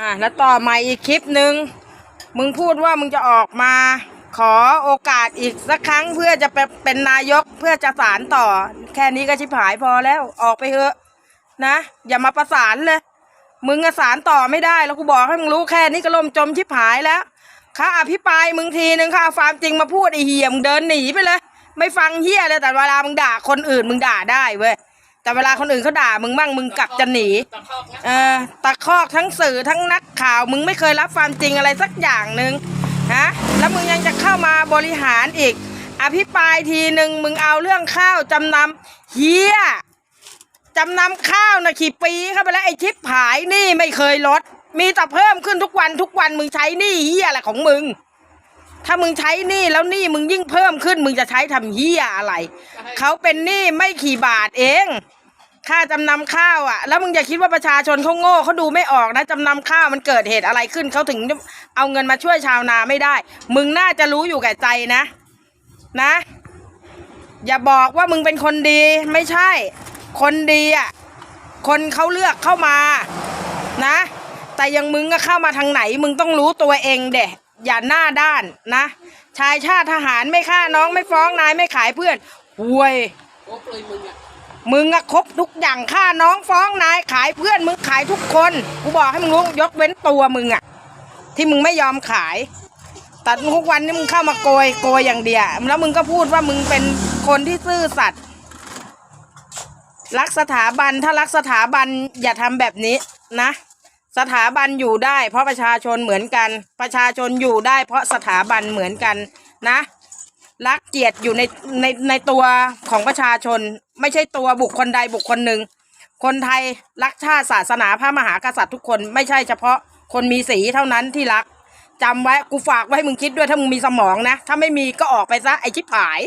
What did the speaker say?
อะแล้วต่อมาอีกคลิปหนึ่งมึงพูดว่ามึงจะออกมา ขอโอกาสอีกสักครั้งเพื่อจะเป็นเป็นนายกเพื่อจะสารต่อ แค่นี้ก็ชิบหายพอแล้วออกไปเถอะนะ อย่ามาประสานเลย มึงอะสารต่อไม่ได้แล้วกูบอกให้มึงรู้แค่นี้ก็ล่มจมชิบหายแล้วข้าอภิปรายมึงทีนึงข้าเอาความจริงมาพูดไอ้เหี้ยมึงเดินหนีไปเลย ไม่ฟังเหี้ยเลยแต่เวลามึงด่าคนอื่นมึงด่าได้เว้ย แต่เวลาคนอื่นเขาด่ามึงมั่งมึงกลับจะหนีเออตะคอกทั้งสื่อทั้งนักข่าว มึงไม่เคยรับความจริงอะไรสักอย่างหนึ่งฮะแล้วมึงยังจะเข้ามาบริหารอีก อภิปรายทีหนึ่งมึงเอาเรื่องข้าวจำนำเฮียจำนำข้าวนะขี่ปีเข้าไปแล้วไอ้ชิปหายนี่ไม่เคยลด มีแต่เพิ่มขึ้นทุกวันทุกวันมึงใช้นี่เฮียอะไรของมึง ถ้ามึงใช้หนี่แล้วหนี่มึงยิ่งเพิ่มขึ้น มึงจะใช้ทำเฮียอะไร เขาเป็นหนี้ไม่ขี่บาทเอง ค่าจำนำข้าวอะ แล้วมึงอย่าคิดว่าประชาชนเขาโง่เขาดูไม่ออกนะจำนำข้าวมันเกิดเหตุอะไรขึ้นเขาถึงเอาเงินมาช่วยชาวนาไม่ได้ มึงน่าจะรู้อยู่แก่ใจนะ นะ อย่าบอกว่ามึงเป็นคนดีไม่ใช่ คนดีอะคนเขาเลือกเข้ามานะ แต่อยังมึงก็เข้ามาทางไหน มึงต้องรู้ตัวเองเด็ อย่าหน้าด้านนะ ชายชาติทหารไม่ฆ่าน้องไม่ฟ้องนายไม่ขายเพื่อนห่วยโอ้เลยมึงอะมึงอะครบทุกอย่างฆ่าน้องฟ้องนายขายเพื่อนมึงขายทุกคนกูบอกให้มึงรู้ยกเว้นตัวมึงอะที่มึงไม่ยอมขายแต่ทุกวันนี้มึงเข้ามาโกยโกยอย่างเดียวแล้วมึงก็พูดว่ามึงเป็นคนที่ซื่อสัตย์รักสถาบันถ้ารักสถาบันอย่าทำแบบนี้นะ สถาบันอยู่ได้ เพราะประชาชนเหมือนกัน ประชาชนอยู่ได้ เพราะสถาบันเหมือนกันนะ รักเกียรติอยู่ในในในตัวของประชาชน ไม่ใช่ตัวบุคคลใดบุคคลหนึ่ง คนไทยรักชาติศาสนาพระมหากษัตริย์ทุกคนไม่ใช่เฉพาะคนมีสีเท่านั้นที่รักจำไว้กูฝากไว้ให้มึงคิดด้วยถ้ามึงมีสมองนะ ถ้าไม่มีก็ออกไปซะไอชิบหาย